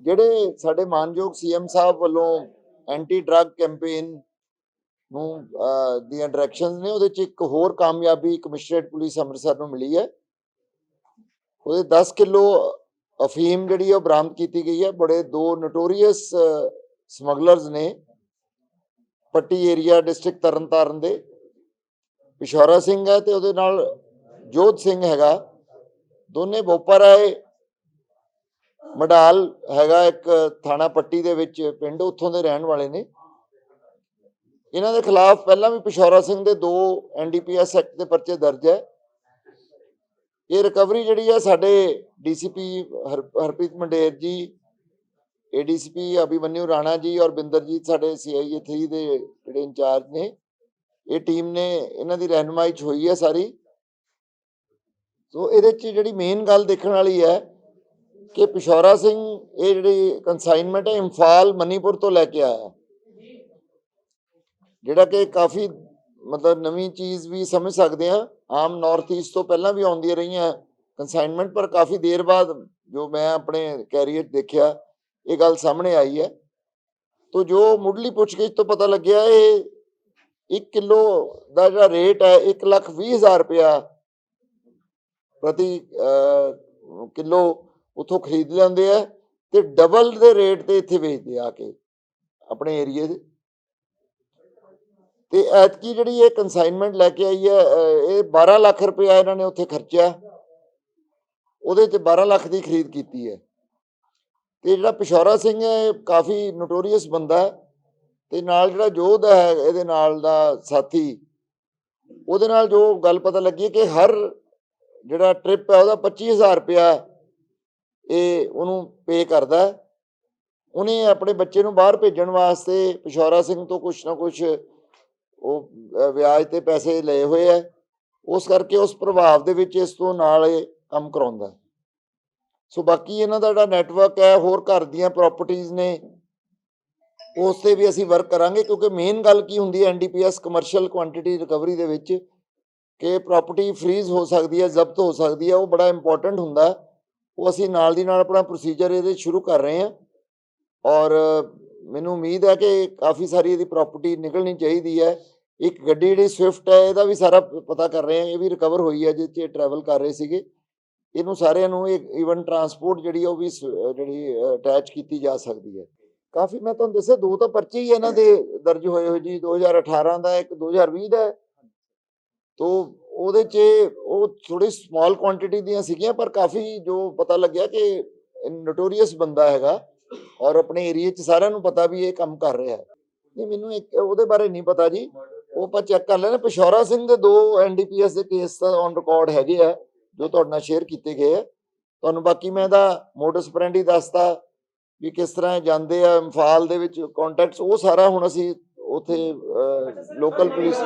ਜਿਹੜੇ ਸਾਡੇ ਮਾਨਯੋਗ ਸੀਐਮ ਸਾਹਿਬ ਵੱਲੋਂ ਐਂਟੀ ਡਰੱਗ ਕੈਂਪੇਨ ਨੂੰ ਦੀਆਂ ਡਾਇਰੈਕਸ਼ਨਸ ਨੇ, ਉਹਦੇ ਚ ਇੱਕ ਹੋਰ ਕਾਮਯਾਬੀ ਕਮਿਸ਼ਨਰੇਟ ਪੁਲਿਸ ਅੰਮ੍ਰਿਤਸਰ ਨੂੰ ਮਿਲੀ ਹੈ। ਉਹਦੇ 10 ਕਿਲੋ ਅਫੀਮ ਜਿਹੜੀ ਹੈ ਉਹ ਬਰਾਮਦ ਕੀਤੀ ਗਈ ਹੈ। ਬੜੇ ਦੋ ਨੋਟੋਰੀਅਸ ਸਮਗਲਰਸ ਨੇ, ਪੱਟੀ ਏਰੀਆ ਡਿਸਟ੍ਰਿਕਟ ਤਰਨਤਾਰਨ ਦੇ। ਪਿਸ਼ੌਰਾ ਸਿੰਘ ਹੈ ਤੇ ਉਹਦੇ ਨਾਲ ਜੋਤ ਸਿੰਘ ਹੈਗਾ। ਦੋਨੇ ਬੋਪਰ ਆਏ ਮਡਾਲ ਹੈਗਾ ਇੱਕ ਥਾਣਾ ਪੱਟੀ ਦੇ ਵਿੱਚ, ਪਿੰਡ ਉੱਥੋਂ ਦੇ ਰਹਿਣ ਵਾਲੇ ਨੇ। ਇਹਨਾਂ ਦੇ ਖਿਲਾਫ ਪਹਿਲਾਂ ਵੀ ਪਿਸ਼ੌਰਾ ਸਿੰਘ ਦੇ ਦੋ ਐਨਡੀਪੀਐਸ ਐਕਟ ਦੇ ਪਰਚੇ ਦਰਜ ਹੈ। ਇਹ ਰਿਕਵਰੀ ਜਿਹੜੀ ਹੈ ਸਾਡੇ ਡੀਸੀਪੀ ਹਰਪ੍ਰੀਤ ਮੰਡੇਰ ਜੀ ਏਡੀਸੀਪੀ ਅਭਿਮਨਿਊ ਰਾਣਾ ਜੀ ਔਰ ਬਿੰਦਰਜੀਤ ਸਾਡੇ ਸੀਆਈਏ 3 ਦੇ ਜਿਹੜੇ ਇੰਚਾਰਜ ਨੇ। ਇਹ ਟੀਮ ਨੇ ਇਹਨਾਂ ਦੀ ਰਹਿਨਮਾਈ ਚ ਹੋਈ ਹੈ ਸਾਰੀ। ਸੋ ਇਹਦੇ ਚ ਜਿਹੜੀ ਮੇਨ ਗੱਲ ਦੇਖਣ ਵਾਲੀ ਹੈ ਕਿ ਪਿਸ਼ੌਰਾ ਸਿੰਘ ਇਹ ਜਿਹੜੀ ਕਨਸਾਈਨਮੈਂਟ ਹੈ, ਇੰਫਾਲ ਮਨੀਪੁਰ ਤੋਂ ਲੈ ਕੇ ਆਇਆ। ਜਿਹੜਾ ਕਿ ਕਾਫੀ ਮਤਲਬ ਨਵੀਂ ਚੀਜ਼ ਵੀ ਸਮਝ ਸਕਦੇ ਆ ਆਮ ਨਾਰਥ ਈਸਟ ਤੋਂ ਪਹਿਲਾਂ ਵੀ ਆਉਂਦੀਆਂ ਰਹੀਆਂ ਕਨਸਾਈਨਮੈਂਟ ਪਰ ਕਾਫੀ ਦੇਰ ਬਾਅਦ ਜੋ ਮੈਂ ਆਪਣੇ ਕੈਰੀਅਰ ਦੇਖਿਆ, ਇਹ ਗੱਲ ਸਾਹਮਣੇ ਆਈ ਹੈ। ਤੋ ਜੋ ਮੁੱਢਲੀ ਪੁੱਛਗਿੱਛ ਤੋਂ ਪਤਾ ਲੱਗਿਆ, ਇਹ 1 ਕਿਲੋ ਦਾ ਜਿਹੜਾ ਰੇਟ ਹੈ 1 ਲੱਖ 20 ਹਜ਼ਾਰ ਰੁਪਇਆ ਪ੍ਰਤੀ ਅਹ, ਕਿਲੋ ਉਥੋਂ ਖਰੀਦ ਲੈਂਦੇ ਆ ਤੇ ਡਬਲ ਦੇ ਰੇਟ ਤੇ ਇੱਥੇ ਵੇਚਦੇ ਆ ਕੇ ਆਪਣੇ ਏਰੀਏ ਦੇ। ਤੇ ਐਤਕੀ ਜਿਹੜੀ ਇਹ ਕਨਸਾਈਨਮੈਂਟ ਲੈ ਕੇ ਆਈ ਹੈ ਇਹ 12 ਲੱਖ ਰੁਪਇਆ ਇਹਨਾਂ ਨੇ ਉੱਥੇ ਖਰਚਿਆ। ਉਹਦੇ ਚ 12 ਲੱਖ ਦੀ ਖਰੀਦ ਕੀਤੀ ਹੈ। ਤੇ ਜਿਹੜਾ ਪਿਸ਼ੌਰਾ ਸਿੰਘ ਹੈ ਇਹ ਕਾਫੀ ਨੋਟੋਰੀਅਸ ਬੰਦਾ ਹੈ। ਤੇ ਨਾਲ ਜਿਹੜਾ ਜੋਧ ਹੈ ਇਹਦੇ ਨਾਲ ਦਾ ਸਾਥੀ, ਉਹਦੇ ਨਾਲ ਜੋ ਗੱਲ ਪਤਾ ਲੱਗੀ ਕਿ ਹਰ ਜਿਹੜਾ ਟ੍ਰਿਪ ਹੈ ਉਹਦਾ 25000 ਰੁਪਇਆ ਇਹ ਉਹਨੂੰ ਪੇ ਕਰਦਾ ਉਹਨੇ ਆਪਣੇ ਬੱਚੇ ਨੂੰ ਬਾਹਰ ਭੇਜਣ ਵਾਸਤੇ ਪਿਸ਼ੌਰਾ ਸਿੰਘ ਤੋਂ ਕੁਛ ਨਾ ਕੁਛ ਉਹ ਵਿਆਜ ਤੇ ਪੈਸੇ ਲਏ ਹੋਏ ਆ ਉਸ ਕਰਕੇ ਉਸ ਪ੍ਰਭਾਵ ਦੇ ਵਿੱਚ ਇਸ ਤੋਂ ਨਾਲ ਇਹ ਕੰਮ ਕਰਾਉਂਦਾ ਸੋ ਬਾਕੀ ਇਹਨਾਂ ਦਾ ਜਿਹੜਾ ਨੈਟਵਰਕ ਹੈ, ਹੋਰ ਘਰ ਦੀਆਂ ਪ੍ਰਾਪਰਟੀਆਂ ਨੇ ਉਸ ਤੇ ਵੀ ਅਸੀਂ ਵਰਕ ਕਰਾਂਗੇ, ਕਿਉਂਕਿ ਮੇਨ ਗੱਲ ਕੀ ਹੁੰਦੀ ਹੈ ਐਨਡੀਪੀਐਸ ਕਮਰਸ਼ੀਅਲ ਕੁਆਂਟੀਟੀ ਰਿਕਵਰੀ ਦੇ ਵਿੱਚ ਕਿ ਪ੍ਰਾਪਰਟੀ ਫ੍ਰੀਜ਼ ਹੋ ਸਕਦੀ ਹੈ, ਜ਼ਬਤ ਹੋ ਸਕਦੀ ਹੈ, ਉਹ ਬੜਾ ਇੰਪੋਰਟੈਂਟ ਹੁੰਦਾ ਉਹ ਅਸੀਂ ਨਾਲ ਦੀ ਨਾਲ ਆਪਣਾ ਪ੍ਰੋਸੀਜਰ ਇਹਦੇ ਸ਼ੁਰੂ ਕਰ ਰਹੇ ਹਾਂ। ਔਰ ਮੈਨੂੰ ਉਮੀਦ ਹੈ ਕਿ ਕਾਫੀ ਸਾਰੀ ਇਹਦੀ ਪ੍ਰਾਪਰਟੀ ਨਿਕਲਣੀ ਚਾਹੀਦੀ ਹੈ। ਇੱਕ ਗੱਡੀ ਜਿਹੜੀ ਸਵਿਫਟ ਹੈ, ਇਹਦਾ ਵੀ ਸਾਰਾ ਪ- ਪਤਾ ਕਰ ਰਹੇ ਹਾਂ, ਇਹ ਵੀ ਰਿਕਵਰ ਹੋਈ ਹੈ ਜਿਸ 'ਚ ਟਰੈਵਲ ਕਰ ਰਹੇ ਸੀਗੇ। ਇਹਨੂੰ ਸਾਰਿਆਂ ਨੂੰ ਇੱਕ ਈਵਨ ਟਰਾਂਸਪੋਰਟ ਜਿਹੜੀ ਹੈ ਉਹ ਵੀ ਸ- ਜਿਹੜੀ ਅਟੈਚ ਕੀਤੀ ਜਾ ਸਕਦੀ ਹੈ। ਕਾਫੀ, ਮੈਂ ਤੁਹਾਨੂੰ ਦੱਸਿਆ, ਦੋ ਤਾਂ ਪਰਚੇ ਹੀ ਇਹਨਾਂ ਦੇ, ਦਰਜ ਹੋਏ ਹੋਏ ਜੀ 2018 ਦਾ ਇੱਕ 2020 ਦਾ ਹੈ। ਉਹਦੇ 'ਚ ਉਹ ਥੋੜੀ ਸਮਾਲ ਕੁਆਂਟੀਟੀ ਦੀਆਂ ਸੀਗੀਆਂ, ਪਰ ਕਾਫੀ ਜੋ ਪਤਾ ਲੱਗਿਆ ਕਿ ਨੋਟੋਰੀਅਸ ਬੰਦਾ ਹੈਗਾ ਔਰ ਆਪਣੇ ਏਰੀਆ 'ਚ ਸਾਰਿਆਂ ਨੂੰ ਪਤਾ ਵੀ ਇਹ ਕੰਮ ਕਰ ਰਿਹਾ ਹੈ। ਨਹੀਂ, ਮੈਨੂੰ ਇੱਕ ਉਹਦੇ ਬਾਰੇ ਨਹੀਂ ਪਤਾ ਜੀ। ਉਹ ਆਪਾਂ ਚੈੱਕ ਕਰ ਲੈਣਾ ਪਿਸ਼ੌਰਾ ਸਿੰਘ ਦੇ ਦੋ ਐਨਡੀਪੀਐਸ ਦੇ ਕੇਸ ਤਾਂ ਔਨ ਰਿਕਾਰਡ ਹੈਗੇ ਆ, ਜੋ ਤੁਹਾਡੇ ਨਾਲ ਸ਼ੇਅਰ ਕੀਤੇ ਗਏ ਆ। ਤੁਹਾਨੂੰ ਬਾਕੀ ਮੈਂ ਇਹਦਾ ਮੋਡਸ ਪ੍ਰੈਂਡੀ ਦੱਸਤਾ। ਵੀ ਕਿਸ ਤਰ੍ਹਾਂ ਜਾਂਦੇ ਆ, ਇੰਫਾਲ ਦੇ ਵਿੱਚ ਕੰਟੈਕਟਸ ਉਹ ਸਾਰਾ ਹੁਣ ਅਸੀਂ ਉਥੇ ਲੋਕਲ ਪੁਲਿਸ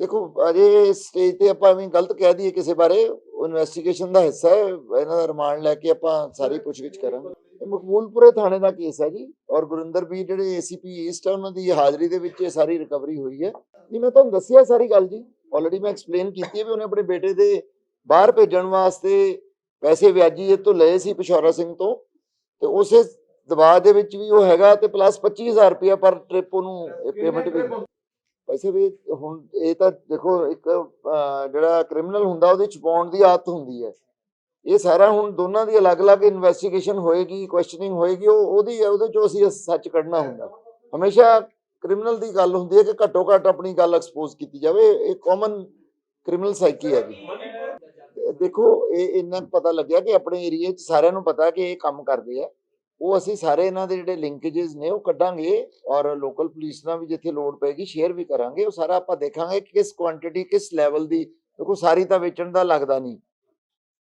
ਦੇਖੋ, ਅਜੇ ਸਟੇਜ ਤੇ ਆਪਾਂ ਐਵੇਂ ਗਲਤ ਕਹਿ ਦਈਏ ਕਿਸੇ ਬਾਰੇ ਇਨਵੈਸਟੀਗੇਸ਼ਨ ਦਾ ਹਿੱਸਾ ਹੈ, ਇਹਨਾਂ ਦਾ ਰਿਮਾਂਡ ਲੈ ਕੇ ਆਪਾਂ ਸਾਰੀ ਪੁੱਛਗਿੱਛ ਕਰਾਂਗੇ। ਇਹ ਮਕਬੂਲਪੁਰੇ ਥਾਣੇ ਦਾ ਕੇਸ ਹੈ ਜੀ, ਔਰ ਗੁਰਿੰਦਰ ਵੀ ਜਿਹੜੇ ਏਸੀਪੀ ਈਸਟ ਹੈ ਉਹਨਾਂ ਦੀ ਹਾਜ਼ਰੀ ਦੇ ਵਿੱਚ ਇਹ ਸਾਰੀ ਰਿਕਵਰੀ ਹੋਈ ਹੈ। ਨਹੀਂ ਮੈਂ ਤੁਹਾਨੂੰ ਦੱਸਿਆ ਸਾਰੀ ਗੱਲ ਜੀ ਆਲਰੇਡੀ ਮੈਂ ਐਕਸਪਲੇਨ ਕੀਤੀ ਹੈ ਵੀ ਉਹਨੇ ਆਪਣੇ ਬੇਟੇ ਦੇ ਬਾਹਰ ਭੇਜਣ ਵਾਸਤੇ ਪੈਸੇ ਵਿਆਜੀ ਇਹ ਤੋਂ ਲਏ ਸੀ ਪਿਸ਼ੌਰਾ ਸਿੰਘ ਤੋਂ ਤੇ ਉਸੇ ਦਬਾਅ ਦੇ ਵਿੱਚ ਵੀ ਉਹ ਹੈਗਾ ਤੇ ਪਲੱਸ 25000 ਰੁਪਇਆ ਪਰ ਟ੍ਰਿਪ ਉਹਨੂੰ ਪੇਮੈਂਟ ਵੀ ਵੈਸੇ ਵੀ ਹੁਣ ਇਹ ਤਾਂ ਦੇਖੋ ਇੱਕ ਜਿਹੜਾ ਕ੍ਰਿਮੀਨਲ ਹੁੰਦਾ ਉਹਦੇ ਚ ਪਾਉਣ ਦੀ ਆਦਤ ਹੁੰਦੀ ਹੈ। ਇਹ ਸਾਰਾ ਹੁਣ ਦੋਨਾਂ ਦੀ ਅਲੱਗ-ਅਲੱਗ ਇਨਵੈਸਟੀਗੇਸ਼ਨ ਹੋਏਗੀ ਕੁਐਸਚਨਿੰਗ ਹੋਏਗੀ ਉਹ ਉਹਦੀ ਉਹਦੇ ਚੋਂ ਅਸੀਂ ਸੱਚ ਕੱਢਣਾ ਹੁੰਦਾ। ਹਮੇਸ਼ਾ ਕ੍ਰਿਮੀਨਲ ਦੀ ਗੱਲ ਹੁੰਦੀ ਹੈ ਕਿ ਘੱਟੋ ਘੱਟ ਆਪਣੀ ਗੱਲ ਐਕਸਪੋਜ਼ ਕੀਤੀ ਜਾਵੇ ਇਹ ਕਾਮਨ ਕ੍ਰਿਮੀਨਲ ਸਾਈਕੀ ਹੈ ਜੀ। ਦੇਖੋ, ਇਹ ਇੰਨਾ ਕੁ ਪਤਾ ਲੱਗਿਆ ਕਿ ਆਪਣੇ ਏਰੀਆ 'ਚ ਸਾਰਿਆਂ ਨੂੰ ਪਤਾ ਕਿ ਇਹ ਕੰਮ ਕਰਦੇ ਆ। ਉਹ ਅਸੀਂ ਸਾਰੇ ਇਹਨਾਂ ਦੇ ਜਿਹੜੇ ਲਿੰਕੇजेस ਨੇ ਉਹ ਕੱਢਾਂਗੇ ਔਰ ਲੋਕਲ ਪੁਲਿਸ ਨਾਲ ਵੀ ਜਿੱਥੇ ਲੋਡ ਪਏਗੀ ਸ਼ੇਅਰ ਵੀ ਕਰਾਂਗੇ। ਉਹ ਸਾਰਾ ਆਪਾਂ ਦੇਖਾਂਗੇ ਕਿ ਕਿਸ ਕੁਆਂਟੀਟੀ ਕਿਸ ਲੈਵਲ ਦੀ, ਦੇਖੋ ਸਾਰੀ ਤਾਂ ਵੇਚਣ ਦਾ ਲੱਗਦਾ ਨਹੀਂ।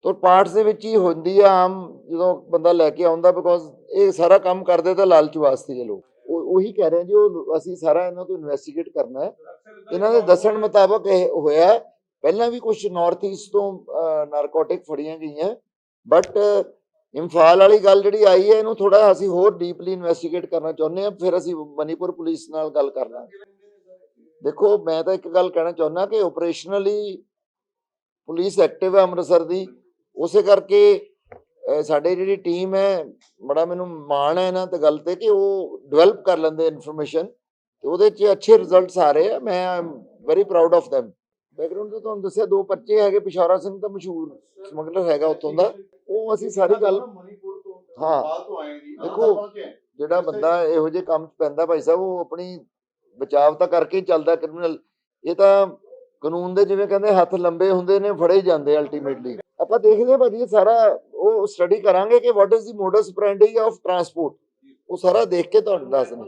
ਤੋਂ ਪਾਰਟਸ ਦੇ ਵਿੱਚ ਹੀ ਹੁੰਦੀ ਆ ਆਮ ਜਦੋਂ ਬੰਦਾ ਲੈ ਕੇ ਆਉਂਦਾ ਬਿਕੋਜ਼ ਇਹ ਸਾਰਾ ਕੰਮ ਕਰਦੇ ਤਾਂ ਲਾਲਚ ਵਾਸਤੇ ਜੇ ਲੋਕ। ਉਹੀ ਕਹਿ ਰਹੇ ਜੀ, ਉਹ ਅਸੀਂ ਸਾਰਾ ਇਹਨਾਂ ਤੋਂ ਇਨਵੈਸਟੀਗੇਟ ਕਰਨਾ ਹੈ। ਇਹਨਾਂ ਦੇ ਦੱਸਣ ਮੁਤਾਬਕ ਇਹ ਹੋਇਆ ਪਹਿਲਾਂ ਵੀ ਕੁਝ ਨਾਰਥ ਈਸਟ ਤੋਂ ਨਾਰਕੋਟਿਕ ਫੜੀਆਂ ਗਈਆਂ ਬਟ ਇੰਫਾਲ ਵਾਲੀ ਗੱਲ ਜਿਹੜੀ ਆਈ ਹੈ ਇਹਨੂੰ ਥੋੜਾ ਅਸੀਂ ਹੋਰ ਡੀਪਲੀ ਇਨਵੈਸਟੀਗੇਟ ਕਰਨਾ ਚਾਹੁੰਦੇ ਹਾਂ ਫਿਰ ਅਸੀਂ ਮਨੀਪੁਰ ਪੁਲਿਸ ਨਾਲ ਗੱਲ ਕਰਨਾ ਦੇਖੋ ਮੈਂ ਤਾਂ ਇੱਕ ਗੱਲ ਕਹਿਣਾ ਚਾਹੁੰਦਾ ਕਿ ਆਪਰੇਸ਼ਨਲੀ ਪੁਲਿਸ ਐਕਟਿਵ ਹੈ ਅੰਮ੍ਰਿਤਸਰ ਦੀ ਉਸੇ ਕਰਕੇ ਅਹ, ਸਾਡੀ ਜਿਹੜੀ ਟੀਮ ਹੈ ਬੜਾ ਮੈਨੂੰ ਮਾਣ ਹੈ ਇਹਨਾਂ ਤੇ ਗੱਲ ਤੇ ਕਿ ਉਹ ਡਿਵੈਲਪ ਕਰ ਲੈਂਦੇ ਇਨਫੋਰਮੇਸ਼ਨ ਤੇ ਉਹਦੇ 'ਚ ਅੱਛੇ ਰਿਜ਼ਲਟਸ ਆ ਰਹੇ ਆ ਮੈਂ am very proud of them background ਤੋਂ ਤੁਹਾਨੂੰ ਦੱਸਿਆ ਦੋ ਬੱਚੇ ਹੈਗੇ ਪਿਸ਼ੌਰਾ ਸਿੰਘ ਤਾਂ ਮਸ਼ਹੂਰ ਸਮਗਲਰ ਹੈਗਾ ਉੱਥੋਂ ਦਾ। ਉਹ ਅਸੀਂ ਸਾਰੀ ਗੱਲ ਮਨੀਪੁਰ ਤੋਂ ਹਾਂ। ਬਾਅਦ ਤੋਂ ਆਏ ਜੀ ਦੇਖੋ, ਜਿਹੜਾ ਬੰਦਾ ਇਹੋ ਜਿਹੇ ਕੰਮ 'ਚ ਪੈਂਦਾ ਭਾਈ ਸਾਹਿਬ ਉਹ ਆਪਣੀ ਬਚਾਵ ਤਾਂ ਕਰਕੇ ਚੱਲਦਾ ਕ੍ਰਿਮੀਨਲ। ਇਹ ਤਾਂ ਕਾਨੂੰਨ ਦੇ ਜਿਵੇਂ ਕਹਿੰਦੇ ਹੱਥ ਲੰਬੇ ਹੁੰਦੇ ਨੇ ਫੜੇ ਜਾਂਦੇ ਅਲਟੀਮੇਟਲੀ ਆਪਾਂ ਦੇਖਦੇ ਹਾਂ ਭਾਜੀ ਸਾਰਾ ਉਹ ਸਟੱਡੀ ਕਰਾਂਗੇ ਕਿ what is the modes trending of transport ਉਹ ਸਾਰਾ ਦੇਖ ਕੇ ਤੁਹਾਨੂੰ ਦੱਸਣਾ